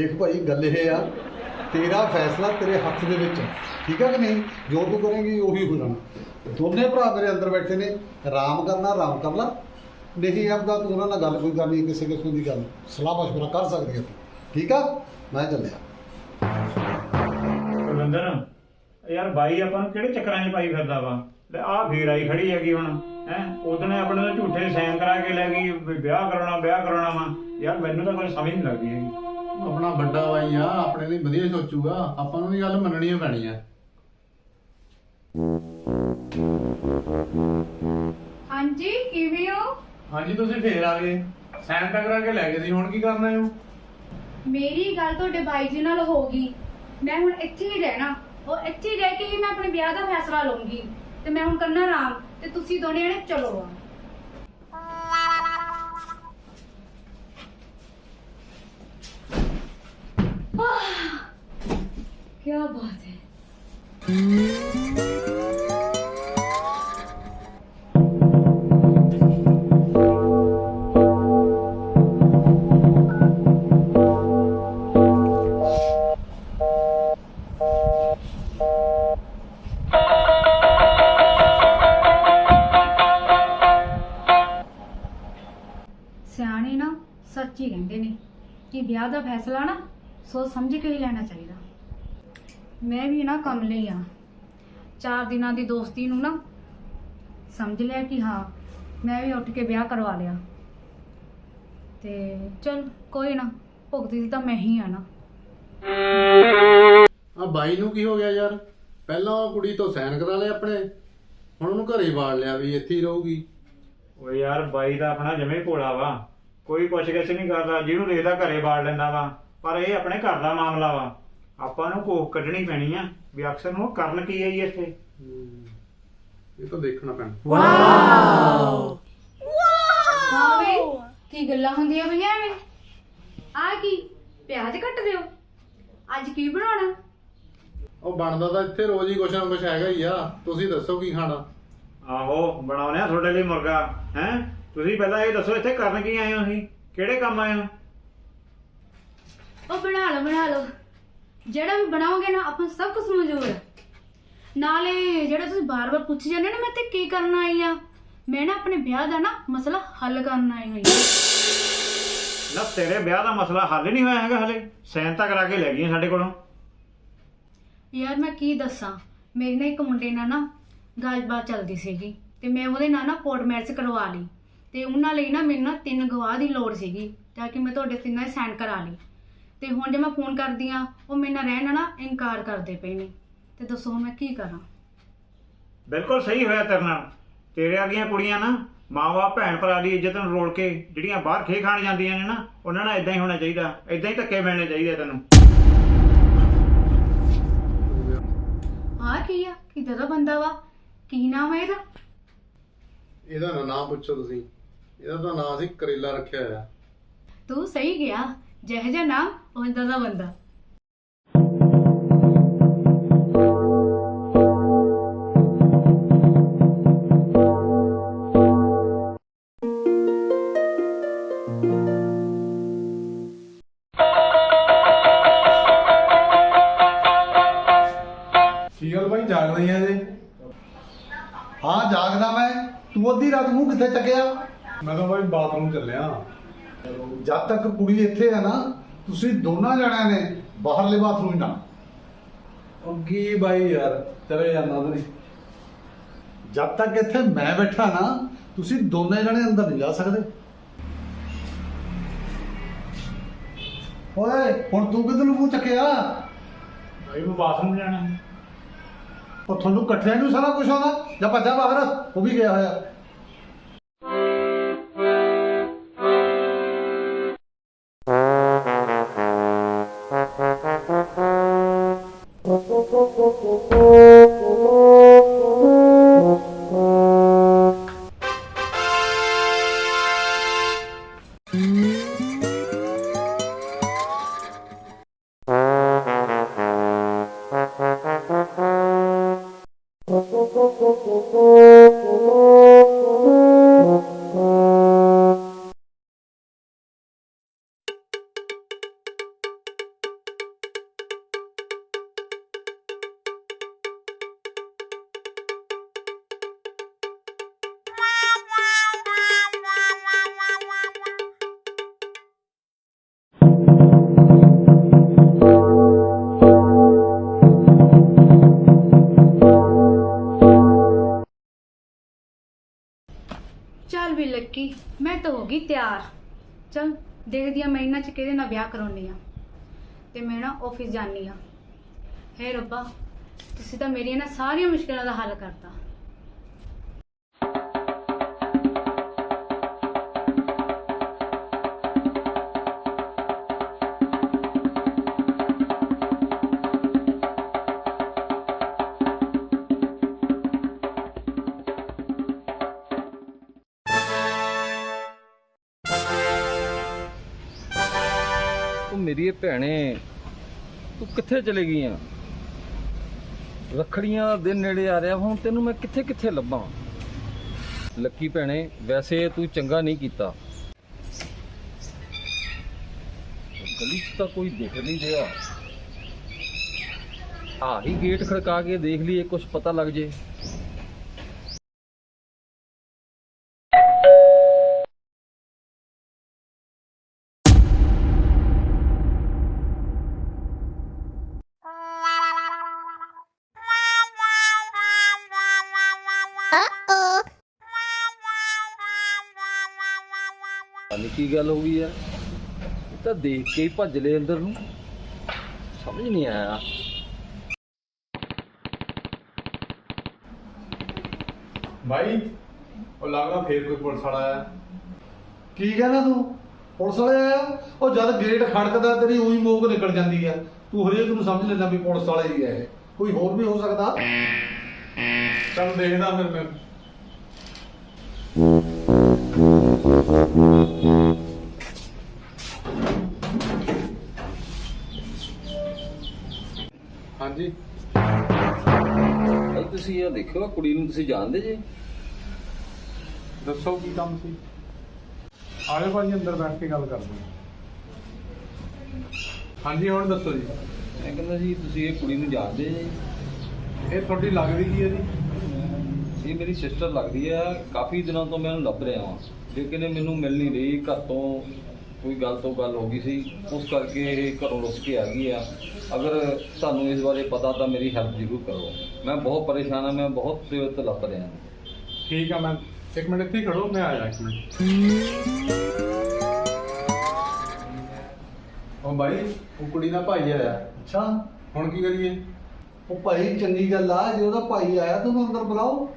ਦੇਖ ਭਾਈ, ਗੱਲ ਇਹ ਆ, ਤੇਰਾ ਫੈਸਲਾ ਤੇਰੇ ਹੱਥ ਦੇ ਵਿੱਚ ਠੀਕ ਆ ਕਿ ਨਹੀਂ? ਜੋ ਤੂੰ ਕਰੇਂਗੀ, ਉਹੀ ਹੋ ਜਾਣਾ। ਦੋਨੇ ਭਰਾ ਮੇਰੇ ਅੰਦਰ ਬੈਠੇ ਨੇ। ਆਰਾਮ ਕਰਨਾ, ਆਰਾਮ ਕਰ ਲਾ। ਨਹੀਂ ਆਪਦਾ ਤੂੰ ਉਹਨਾਂ ਨਾਲ ਗੱਲ ਕੋਈ ਕਰਨੀ, ਕਿਸੇ ਕਿਸਮ ਦੀ ਗੱਲ। ਸਲਾਹ ਮਸ਼ਵਰਾ ਕਰ ਸਕਦੀ ਹੈ ਠੀਕ ਆ? ਮੈਂ ਚੱਲਿਆ। ਕੁਲਵਿੰਦਰ ਯਾਰ ਬਾਈ ਆਪਾਂ ਨੂੰ ਕਿਹੜੇ ਚੱਕਰਾਂ 'ਚ ਪਾਈ ਫਿਰਦਾ ਵਾ? ਤੇ ਆਹ ਫੇਰ ਆਈ ਖੜੀ ਹੈਗੀ ਹੁਣ, ਹੈ? ਉਹਦਨੇ ਆਪਣੇ ਝੂਠੇ ਸਾਈਨ ਕਰਾ ਕੇ ਲੈ ਗਈ ਵਿਆਹ ਕਰਾਉਣਾ ਵਿਆਹ ਕਰਾਉਣਾ ਵਾ। ਯਾਰ ਮੈਨੂੰ ਤਾਂ ਕੋਈ ਸਮਝ ਨਹੀਂ ਲੱਗਦੀ ਹੈਗੀ। ਆਪਣਾ ਵੱਡਾ ਬਾਈ ਆ ਆਪਣੇ ਲਈ ਵਧੀਆ ਸੋਚੂਗਾ। ਆਪਾਂ ਨੂੰ ਵੀ ਗੱਲ ਮੰਨਣੀ ਪੈਣੀ ਆ। ਹਾਂਜੀ ਕਿਵੇਂ ਹੋ? ਹਾਂਜੀ ਤੁਸੀਂ ਫੇਰ ਆ ਗਏ। ਸਾਈਨ ਤਾਂ ਕਰਾ ਕੇ ਲੈ ਗਏ ਸੀ ਹੁਣ ਕੀ ਕਰਨਾ ਹੈ ਮੇਰੀ ਗੱਲ ਤੁਹਾਡੇ ਬਾਈ ਜੀ ਨਾਲ ਹੋ ਗਈ। ਮੈਂ ਹੁਣ ਇੱਥੇ ਹੀ ਰਹਿਣਾ। ਉਹ ਇੱਥੇ ਹੀ ਰਹਿ ਕੇ ਹੀ ਮੈਂ ਆਪਣੇ ਵਿਆਹ ਦਾ ਫੈਸਲਾ ਲਵਾਂਗੀ ਤੇ ਮੈਂ ਹੁਣ ਕਰਨਾ ਆਰਾਮ। ਤੇ ਤੁਸੀਂ ਦੋਨੇ ਜਣੇ ਚਲੋ ਆ ਕੀ ਬਾਤ ਸਿਆਣੇ ਨਾ ਸੱਚ ਹੀ ਕਹਿੰਦੇ ਨੇ ਕਿ ਵਿਆਹ ਦਾ ਫੈਸਲਾ ਨਾ ਸੋਚ ਸਮਝ ਕੇ ਹੀ ਲੈਣਾ ਚਾਹੀਦਾ। ਮੈਂ ਵੀ ਨਾ ਕੰਮ ਲਈ ਆ। ਚਾਰ ਦਿਨਾਂ ਦੀ ਦੋਸਤੀ ਨੂੰ ਨਾ ਸਮਝ ਲਿਆ ਕਿ ਹਾਂ ਮੈਂ ਵੀ ਉੱਠ ਕੇ ਵਿਆਹ ਕਰਵਾ ਲਿਆ। ਤੇ ਚਲ ਕੋਈ ਨਾ ਭੁਗਤੀ ਤਾਂ ਮੈਂ ਹੀ ਆ ਨਾ। ਆ ਬਾਈ ਨੂੰ ਕੀ ਹੋ ਗਿਆ ਯਾਰ? ਪਹਿਲਾਂ ਉਹ ਕੁੜੀ ਤੋਂ ਸਾਈਨ ਕਰਾ ਲਏ ਆਪਣੇ। ਹੁਣ ਉਹਨੂੰ ਘਰੇ ਵਾੜ ਲਿਆ ਵੀ ਇੱਥੇ ਹੀ ਰਹੂਗੀ। ਓ ਯਾਰ ਬਾਈ ਦਾ ਆਪਣਾ ਜਮੇ ਭੋਲਾ ਵਾ। ਕੋਈ ਪੁੱਛ ਗਿੱਛ ਨਹੀਂ ਕਰਦਾ ਜਿਹਨੂੰ ਦੇਖਦਾ ਘਰੇ ਬਾੜ ਲੈਂਦਾ ਵਾ। ਪਰ ਇਹ ਆਪਣੇ ਘਰ ਦਾ ਮਾਮਲਾ ਵਾ। ਆਪਾਂ ਨੂੰ ਕੋਖ ਕੱਢਣੀ ਪੈਣੀ ਆ ਵੀ ਅਕਸਰ ਨੂੰ ਕਰਨ ਕੀ ਆਈ ਇੱਥੇ। ਇਹ ਤਾਂ ਦੇਖਣਾ ਪੈਣਾ। ਹਾਂ ਵੇ ਕੀ ਗੱਲਾਂ ਹੁੰਦੀਆਂ ਪਈਆਂ ਐਵੇਂ ਆ ਕੀ ਪਿਆਜ਼ ਕੱਟ ਦਿਓ? ਅੱਜ ਕੀ ਬਣਾਉਣਾ? ਉਹ ਬਣਦਾ ਤਾਂ ਇੱਥੇ ਰੋਜ਼ ਹੀ ਕੁਛ ਨਾ ਕੁਛ ਹੈਗਾ ਹੀ ਆ। ਤੁਸੀਂ ਦੱਸੋ ਕੀ ਖਾਣਾ? ਆਹੋ ਬਣਾਉਣੇ ਆ ਤੁਹਾਡੇ ਲਈ ਮੁਰਗਾ ਹੈ? ਤੁਸੀਂ ਪਹਿਲਾਂ ਇਹ ਦੱਸੋ ਇੱਥੇ ਕਰਨ ਕੀ ਆਏ ਹੋ ਤੁਸੀਂ? ਕਿਹੜੇ ਕੰਮ ਆਏ ਹੋ? ਉਹ ਬਣਾ ਲਓ ਬਣਾ ਲਓ। ਜਿਹੜਾ ਵੀ ਬਣਾਓਗੇ ਨਾ ਆਪਾਂ ਨੂੰ ਸਭ ਕੁਝ ਮਨਜ਼ੂਰ ਹੈ ਨਾਲੇ ਜਿਹੜਾ ਤੁਸੀਂ ਬਾਰ-ਬਾਰ ਪੁੱਛ ਜਾਂਦੇ ਹੋ ਨਾ ਮੈਂ ਤੇ ਕੀ ਕਰਨ ਆਈ ਆ? ਮੈਂ ਨਾ ਆਪਣੇ ਵਿਆਹ ਦਾ ਨਾ ਮਸਲਾ ਹੱਲ ਕਰਨ ਆਈ ਹੋਈ ਹਾਂ। ਨਾ ਤੇਰੇ ਵਿਆਹ ਦਾ ਮਸਲਾ ਹੱਲ ਨਹੀਂ ਹੋਇਆ ਹੈਗਾ ਹਲੇ। ਸੈਨ ਤਾਂ ਕਰਾ ਕੇ ਲੈ ਗਈਆਂ ਸਾਡੇ ਕੋਲੋਂ। ਯਾਰ ਮੈਂ ਕੀ ਦੱਸਾਂ? ਮੇਰੇ ਨਾਲ ਇੱਕ ਮੁੰਡੇ ਨਾਲ ਨਾ ਗੱਲਬਾਤ ਚੱਲਦੀ ਸੀਗੀ ਤੇ ਮੈਂ ਉਹਦੇ ਨਾਲ ਨਾ ਕੋਰਟ ਮੈਰਿਜ ਕਰਵਾ ਲਈ। ਤੇ ਉਹਨਾਂ ਲਈ ਨਾ ਮੈਨੂੰ ਨਾ ਤਿੰਨ ਗਵਾਹ ਦੀ ਲੋੜ ਸੀਗੀ ਤਾਂ ਕਿ ਮੈਂ ਤੁਹਾਡੇ ਤਿੰਨਾਂ ਦੇ ਸਾਈਨ ਕਰਾ ਲਈ। ਤੇ ਹੁਣ ਜੇ ਮੈਂ ਫੋਨ ਕਰਦੀ ਆ ਉਹ ਮੇਰੇ ਨਾਲ ਰਹਿਣ ਨਾ ਇਨਕਾਰ ਕਰਦੇ ਪਏ ਨੇ। ਤੇ ਦੱਸੋ ਹੁਣ ਮੈਂ ਕੀ ਕਰਾਂ? ਬਿਲਕੁਲ ਸਹੀ ਹੋਇਆ ਤੇਰੇ ਨਾਲ। ਤੇਰੇ ਵਰਗੀਆਂ ਕੁੜੀਆਂ ਨਾ ਮਾਵਾ ਭੈਣ ਭਰਾ ਦੀ ਇੱਜ਼ਤ ਨੂੰ ਰੋਲ ਕੇ ਜਿਹੜੀਆਂ ਬਾਹਰ ਖੇ ਖਾਣ ਜਾਂਦੀਆਂ ਨੇ ਨਾ ਉਹਨਾਂ ਨਾਲ ਇਦਾਂ ਹੀ ਹੋਣਾ ਚਾਹੀਦਾ। ਇਦਾਂ ਹੀ ਧੱਕੇ ਮਿਲਣੇ ਚਾਹੀਦੇ ਤੈਨੂੰ। ਹਾਂ ਕੀ ਆ? ਕਿੱਦਾਂ ਦਾ ਬੰਦਾ ਵਾ? ਕੀ ਨਾਮ ਹੈ ਇਹਦਾ? ਇਹਦਾ ਨਾ ਨਾਮ ਪੁੱਛੋ ਤੁਸੀਂ। ਇਹਦਾ ਤਾਂ ਨਾਂ ਸੀ ਕਰੇਲਾ ਰੱਖਿਆ ਹੋਇਆ। ਤੂੰ ਸਹੀ ਗਿਆ। ਜਿਹੋ ਜਿਹਾ ਨਾਮ ਉਹਦਾ ਦਾ ਬੰਦਾ। ਕੀ ਗੱਲ ਬਾਈ ਜਾਗ ਰਹੀ ਆ ਜੇ? ਹਾਂ ਜਾਗਦਾ ਮੈਂ। ਤੂੰ ਅੱਧੀ ਰਾਤ ਮੂੰਹ ਕਿੱਥੇ ਚੱਕਿਆ? ਮੈਂ ਤਾਂ ਬਾਈ ਬਾਥਰੂਮ ਚੱਲਿਆ। ਜਦ ਤੱਕ ਕੁੜੀ ਇੱਥੇ ਹੈ ਨਾ ਤੁਸੀਂ ਦੋਨਾਂ ਜਣਿਆਂ ਨੇ ਬਾਹਰਲੇ ਬਾਥਰੂਮ ਨਾ ਕੀ ਬਾਈ ਯਾਰ ਚਲੇ ਜਾਂਦਾ ਤੁਸੀਂ ਜਦ ਤੱਕ ਇੱਥੇ ਮੈਂ ਬੈਠਾ ਨਾ ਤੁਸੀਂ ਦੋਨੇ ਜਣੇ ਅੰਦਰ ਨਹੀਂ ਜਾ ਸਕਦੇ। ਓਏ ਹੁਣ ਤੂੰ ਕਿੱਧਰ ਨੂੰ ਮੂੰਹ ਚੱਕਿਆ? ਭਾਈ ਮੈਂ ਬਾਥਰੂਮ ਜਾਣਾ। ਉਹ ਤੁਹਾਨੂੰ ਇਕੱਠਿਆਂ ਨੂੰ ਸਾਰਾ ਕੁਝ ਆਉਂਦਾ? ਜਾਂ ਭੱਜਾ ਬਾਹਰ? ਉਹ ਵੀ ਗਿਆ ਹੋਇਆ। ਗਈ ਤਿਆਰ। ਚੱਲ, ਦੇਖਦੀ ਆ ਮੈਂ ਇਹਨਾਂ ਚ ਕਿਹਦੇ ਨਾਲ ਵਿਆਹ ਕਰਾਉਣੀ ਆ। ਤੇ ਮੈਂ ਨਾ ਆਫਿਸ ਜਾਣੀ ਆ। ਹੇ ਰੱਬਾ, ਤੁਸੀਂ ਤਾਂ ਮੇਰੀਆਂ ਨਾ ਸਾਰੀਆਂ ਮੁਸ਼ਕਲਾਂ ਦਾ ਹੱਲ ਕਰਤਾ। ਮੇਰੀ ਭੈਣੇ, ਤੂੰ ਕਿੱਥੇ ਚਲੇ ਗਈ ਆ? ਰੱਖੜੀਆਂ ਨੇੜੇ ਆ ਰਿਹਾ ਹੁਣ ਤੈਨੂੰ ਮੈਂ ਕਿੱਥੇ ਕਿੱਥੇ ਲੱਭਾਂ? ਲੱਕੀ ਭੈਣੇ, ਵੈਸੇ ਤੂੰ ਚੰਗਾ ਨਹੀਂ ਕੀਤਾ। ਗਲੀ 'ਚ ਤਾਂ ਕੋਈ ਦਿਖ ਨਹੀਂ ਰਿਹਾ। ਆ ਹੀ ਗੇਟ ਖੜਕਾ ਕੇ ਦੇਖ ਲਈਏ ਕੁਝ ਪਤਾ ਲੱਗ ਜੇ। ਪਤਾ ਨੀ ਕੀ ਗੱਲ ਹੋ ਗਈ ਆ। ਇਹ ਤਾਂ ਦੇਖ ਕੇ ਹੀ ਭੱਜ ਲਏ ਅੰਦਰ ਨੂੰ। ਸਮਝ ਨਹੀਂ ਆਇਆ। ਬਾਈ, ਉਹ ਲੱਗਦਾ ਫੇਰ ਕੋਈ ਪੁਲਿਸ ਵਾਲਾ ਆਇਆ। ਕੀ ਕਹਿਣਾ ਤੂੰ? ਪੁਲਿਸ ਵਾਲੇ ਆਇਆ? ਉਹ ਜਦ ਗੇਟ ਖੜਕਦਾ, ਤੇਰੀ ਉਹੀ ਮੋਗ ਨਿਕਲ ਜਾਂਦੀ ਆ। ਤੂੰ ਹਰੇਕ ਨੂੰ ਸਮਝ ਲੈਂਦਾ ਵੀ ਪੁਲਿਸ ਵਾਲੇ ਹੀ ਹੈ ਇਹ। ਕੋਈ ਹੋਰ ਵੀ ਹੋ ਸਕਦਾ? ਚੱਲ ਦੇਖਦਾ ਫਿਰ ਮੈਂ। ਹਾਂਜੀ। ਤੁਸੀਂ ਇਹ ਦੇਖਿਓ ਆਹ ਕੁੜੀ ਨੂੰ ਤੁਸੀਂ ਜਾਣਦੇ ਜੇ? ਦੱਸੋ ਕੀ ਕੰਮ ਸੀ? ਆਜੋ ਭਾਜੀ ਅੰਦਰ ਬੈਠ ਕੇ ਗੱਲ ਕਰਦੇ ਹਾਂ। ਹਾਂਜੀ ਹੁਣ ਦੱਸੋ ਜੀ। ਮੈਂ ਕਹਿੰਦਾ ਜੀ ਤੁਸੀਂ ਇਹ ਕੁੜੀ ਨੂੰ ਜਾਣਦੇ ਜੇ? ਇਹ ਤੁਹਾਡੀ ਲੱਗਦੀ ਕੀ ਹੈ ਜੀ? ਇਹ ਮੇਰੀ ਸਿਸਟਰ ਲੱਗਦੀ ਆ। ਕਾਫੀ ਦਿਨਾਂ ਤੋਂ ਮੈਂ ਉਹਨੂੰ ਲੱਭ ਰਿਹਾ ਹਾਂ ਲੇਕਿਨ ਇਹ ਮੈਨੂੰ ਮਿਲ ਨਹੀਂ ਰਹੀ ਘਰ ਤੋਂ ਕੋਈ ਗੱਲ ਤੋਂ ਗੱਲ ਹੋ ਗਈ ਸੀ ਉਸ ਕਰਕੇ ਇਹ ਘਰੋਂ ਰੁੱਸ ਕੇ ਆ ਗਈ ਆ। ਅਗਰ ਤੁਹਾਨੂੰ ਇਸ ਬਾਰੇ ਪਤਾ ਤਾਂ ਮੇਰੀ ਹੈਲਪ ਜ਼ਰੂਰ ਕਰੋ। ਮੈਂ ਬਹੁਤ ਪਰੇਸ਼ਾਨ ਆ ਮੈਂ ਬਹੁਤ ਦੇਰ ਤੋਂ ਲੱਭ ਰਿਹਾ। ਠੀਕ ਆ ਮੈਂ ਇੱਕ ਮਿੰਟ ਇੱਥੇ ਹੀ ਖੜੋ ਮੈਂ ਆਇਆ ਇੱਕ ਮਿੰਟ। ਉਹ ਬਾਈ ਉਹ ਕੁੜੀ ਦਾ ਭਾਈ ਆਇਆ। ਅੱਛਾ ਹੁਣ ਕੀ ਕਰੀਏ? ਉਹ ਭਾਈ ਚੰਗੀ ਗੱਲ ਆ ਜੇ ਉਹਦਾ ਭਾਈ ਆਇਆ ਤੂੰ ਉਹਨੂੰ ਅੰਦਰ ਬੁਲਾਓ।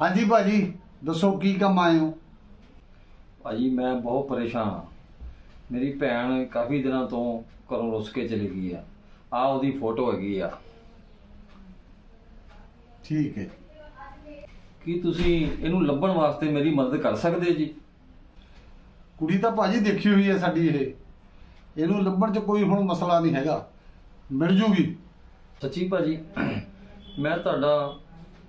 ਹਾਂਜੀ ਭਾਜੀ ਦੱਸੋ ਕੀ ਕੰਮ ਆਏ ਹੋ? ਭਾਜੀ ਮੈਂ ਬਹੁਤ ਪਰੇਸ਼ਾਨ ਹਾਂ। ਮੇਰੀ ਭੈਣ ਕਾਫੀ ਦਿਨਾਂ ਤੋਂ ਘਰੋਂ ਰੁੱਸ ਕੇ ਚਲੀ ਗਈ ਆ। ਆ ਉਹਦੀ ਫੋਟੋ ਹੈਗੀ ਆ। ਠੀਕ ਹੈ ਕੀ ਤੁਸੀਂ ਇਹਨੂੰ ਲੱਭਣ ਵਾਸਤੇ ਮੇਰੀ ਮਦਦ ਕਰ ਸਕਦੇ ਜੀ? ਕੁੜੀ ਤਾਂ ਭਾਜੀ ਦੇਖੀ ਹੋਈ ਹੈ ਸਾਡੀ ਇਹ। ਇਹਨੂੰ ਲੱਭਣ 'ਚ ਕੋਈ ਹੁਣ ਮਸਲਾ ਨਹੀਂ ਹੈਗਾ। ਮਿਲ ਜੂਗੀ। ਸੱਚੀ ਭਾਜੀ ਮੈਂ ਤੁਹਾਡਾ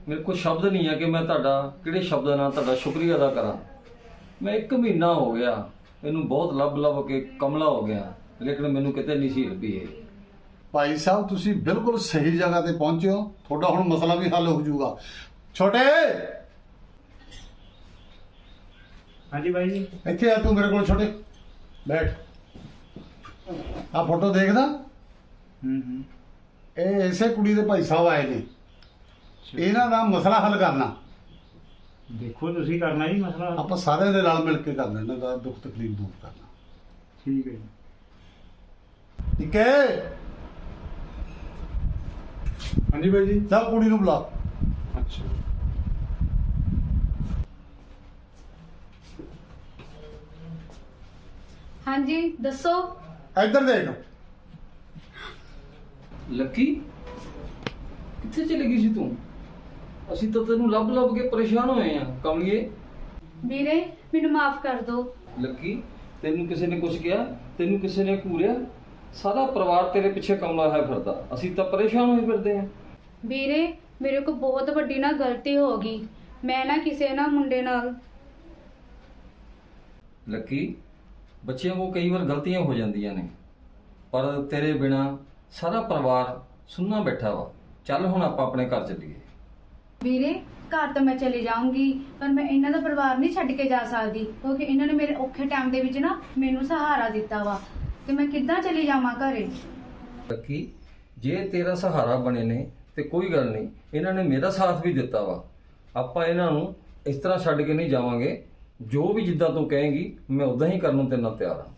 ਮੇਰੇ ਕੋਲ ਸ਼ਬਦ ਨਹੀਂ ਆ ਕਿ ਮੈਂ ਤੁਹਾਡਾ ਕਿਹੜੇ ਸ਼ਬਦਾਂ ਨਾਲ ਤੁਹਾਡਾ ਸ਼ੁਕਰੀਆ ਅਦਾ ਕਰਾਂ। ਮੈਂ ਇੱਕ ਮਹੀਨਾ ਹੋ ਗਿਆ ਇਹਨੂੰ ਬਹੁਤ ਲੱਭ ਲੱਭ ਕੇ ਕਮਲਾ ਹੋ ਗਿਆ ਲੇਕਿਨ ਮੈਨੂੰ ਕਿਤੇ ਨਹੀਂ ਸੀ ਲੱਭੀ ਇਹ। ਭਾਈ ਸਾਹਿਬ ਤੁਸੀਂ ਬਿਲਕੁਲ ਸਹੀ ਜਗ੍ਹਾ ਤੇ ਪਹੁੰਚੇ ਹੋ। ਤੁਹਾਡਾ ਹੁਣ ਮਸਲਾ ਵੀ ਹੱਲ ਹੋ ਜਾਊਗਾ। ਛੋਟੇ! ਹਾਂਜੀ ਬਾਈ ਜੀ। ਇੱਥੇ ਆ ਤੂੰ ਮੇਰੇ ਕੋਲ ਛੋਟੇ। ਬੈਠ। ਆ ਫੋਟੋ ਦੇਖਦਾ? ਹੂੰ ਹੂੰ। ਇਹ ਇਸੇ ਕੁੜੀ ਦੇ ਭਾਈ ਸਾਹਿਬ ਆਏ ਨੇ। ਇਹਨਾਂ ਦਾ ਮਸਲਾ ਹੱਲ ਕਰਨਾ। ਦੇਖੋ ਤੁਸੀਂ ਕਰਨਾ ਜੀ ਮਸਲਾ। ਆਪਾਂ ਸਾਰਿਆਂ ਦੇ ਨਾਲ ਮਿਲ ਕੇ ਕਰਨਾ ਇਹਨਾਂ ਦਾ ਦੁੱਖ ਤਕਲੀਫ ਦੂਰ ਕਰਨਾ। ਠੀਕ ਹੈ ਜੀ। ਠੀਕ ਹੈ? ਹਾਂਜੀ ਬਾਈ ਜੀ। ਜਾ ਕੁੜੀ ਨੂੰ ਬੁਲਾ। ਅੱਛਾ। ਹਾਂਜੀ ਦੱਸੋ। ਇੱਧਰ ਦੇਖ। ਲੱਕੀ ਕਿੱਥੇ ਚਲੀ ਗਈ ਸੀ ਤੂੰ? ਅਸੀਂ ਤਾਂ ਤੈਨੂੰ ਲੱਭ ਲੱਭ ਕੇ ਪਰੇਸ਼ਾਨ ਹੋਏ ਆ ਕਮਲੀਏ। ਵੀਰੇ ਮੈਨੂੰ ਮਾਫ ਕਰ ਦਿਓ। ਲੱਕੀ ਤੈਨੂੰ ਕਿਸੇ ਨੇ ਕੁਝ ਕਿਹਾ? ਤੈਨੂੰ ਕਿਸੇ ਨੇ ਘੂਰਿਆ? ਸਾਰਾ ਪਰਿਵਾਰ ਤੇਰੇ ਪਿੱਛੇ ਕਮਲਾ ਹੈ ਫਿਰਦਾ। ਅਸੀਂ ਤਾਂ ਪਰੇਸ਼ਾਨ ਹੋਏ ਫਿਰਦੇ ਆ। ਵੀਰੇ ਮੇਰੇ ਕੋਲ ਬਹੁਤ ਵੱਡੀ ਨਾ ਗਲਤੀ ਹੋ ਗਈ। ਮੈਂ ਨਾ ਕਿਸੇ ਨਾ ਮੁੰਡੇ ਨਾਲ ਲੱਕੀ ਬੱਚਿਆਂ ਕੋਲ ਕਈ ਵਾਰ ਗਲਤੀਆਂ ਹੋ ਜਾਂਦੀਆਂ ਨੇ। ਪਰ ਤੇਰੇ ਬਿਨਾ ਸਾਰਾ ਪਰਿਵਾਰ ਸੁੰਨਾ ਬੈਠਾ ਵਾ। ਚੱਲ ਹੁਣ ਆਪਾਂ ਆਪਣੇ ਘਰ ਚੱਲੀਏ। ਵੀਰੇ ਘਰ ਤਾਂ ਮੈਂ ਚਲੀ ਜਾਊਂਗੀ ਪਰ ਮੈਂ ਇਹਨਾਂ ਦਾ ਪਰਿਵਾਰ ਨਹੀਂ ਛੱਡ ਕੇ ਜਾ ਸਕਦੀ ਕਿਉਂਕਿ ਇਹਨਾਂ ਨੇ ਮੇਰੇ ਔਖੇ ਟਾਈਮ ਦੇ ਵਿੱਚ ਨਾ ਮੈਨੂੰ ਸਹਾਰਾ ਦਿੱਤਾ ਵਾ। ਤੇ ਮੈਂ ਕਿੱਦਾਂ ਚਲੀ ਜਾਵਾਂ ਘਰੇ? ਲੱਕੀ ਜੇ ਤੇਰਾ ਸਹਾਰਾ ਬਣੇ ਨੇ ਤੇ ਕੋਈ ਗੱਲ ਨਹੀਂ ਇਹਨਾਂ ਨੇ ਮੇਰਾ ਸਾਥ ਵੀ ਦਿੱਤਾ ਵਾ। ਆਪਾਂ ਇਹਨਾਂ ਨੂੰ ਇਸ ਤਰ੍ਹਾਂ ਛੱਡ ਕੇ ਨਹੀਂ ਜਾਵਾਂਗੇ। ਜੋ ਵੀ ਜਿੱਦਾਂ ਤੂੰ ਕਹੇਂਗੀ ਮੈਂ ਉਦਾਂ ਹੀ ਕਰਨ ਨੂੰ ਤੇਰੇ ਨਾਲ ਤਿਆਰ ਹਾਂ।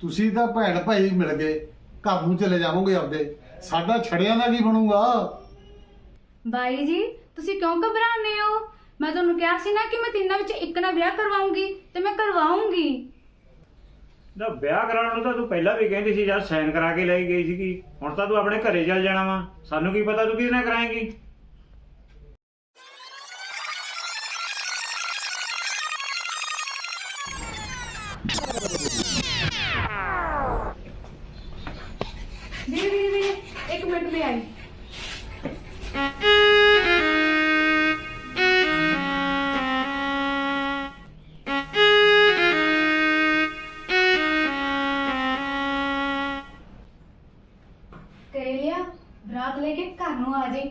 ਤੁਸੀਂ ਤਾਂ ਭੈਣ ਭਾਈ ਮਿਲ ਗਏ ਘਰ ਨੂੰ ਚਲੇ ਜਾਵੋਗੇ ਆਪਦੇ। ਸਾਡਾ ਛੜਿਆਂ ਦਾ ਕੀ ਬਣੂਗਾ? ਬਾਈ ਜੀ ਤੁਸੀਂ ਕਿਉਂ ਘਬਰਾਉਂਦੇ ਹੋ? ਮੈਂ ਤੁਹਾਨੂੰ ਕਿਹਾ ਸੀ ਨਾ ਕਿ ਮੈਂ ਤਿੰਨਾਂ ਵਿੱਚ ਇੱਕ ਨਾਲ ਵਿਆਹ ਕਰਵਾਉਂਗੀ ਤੇ ਮੈਂ ਕਰਵਾਉਂਗੀ। ਦਾ ਵਿਆਹ ਕਰਾਉਣ ਨੂੰ ਤਾਂ ਤੂੰ ਪਹਿਲਾਂ ਵੀ ਕਹਿੰਦੀ ਸੀ ਜਦ ਸਾਈਨ ਕਰਾ ਕੇ ਲੈ ਗਈ ਸੀਗੀ। ਹੁਣ ਤਾਂ ਤੂੰ ਆਪਣੇ ਘਰੇ ਚੱਲ ਜਾਣਾ ਵਾ। ਸਾਨੂੰ ਕੀ ਪਤਾ ਤੂੰ ਕਿਹਦੇ ਨਾਲ ਕਰਾਏਂਗੀ? ਇੱਕ ਮਿੰਟ ਵੀ ਆਈ ਕਰੇਲਿਆ ਬਰਾਤ ਲੈ ਕੇ ਘਰ ਨੂੰ ਆ ਜਾਈ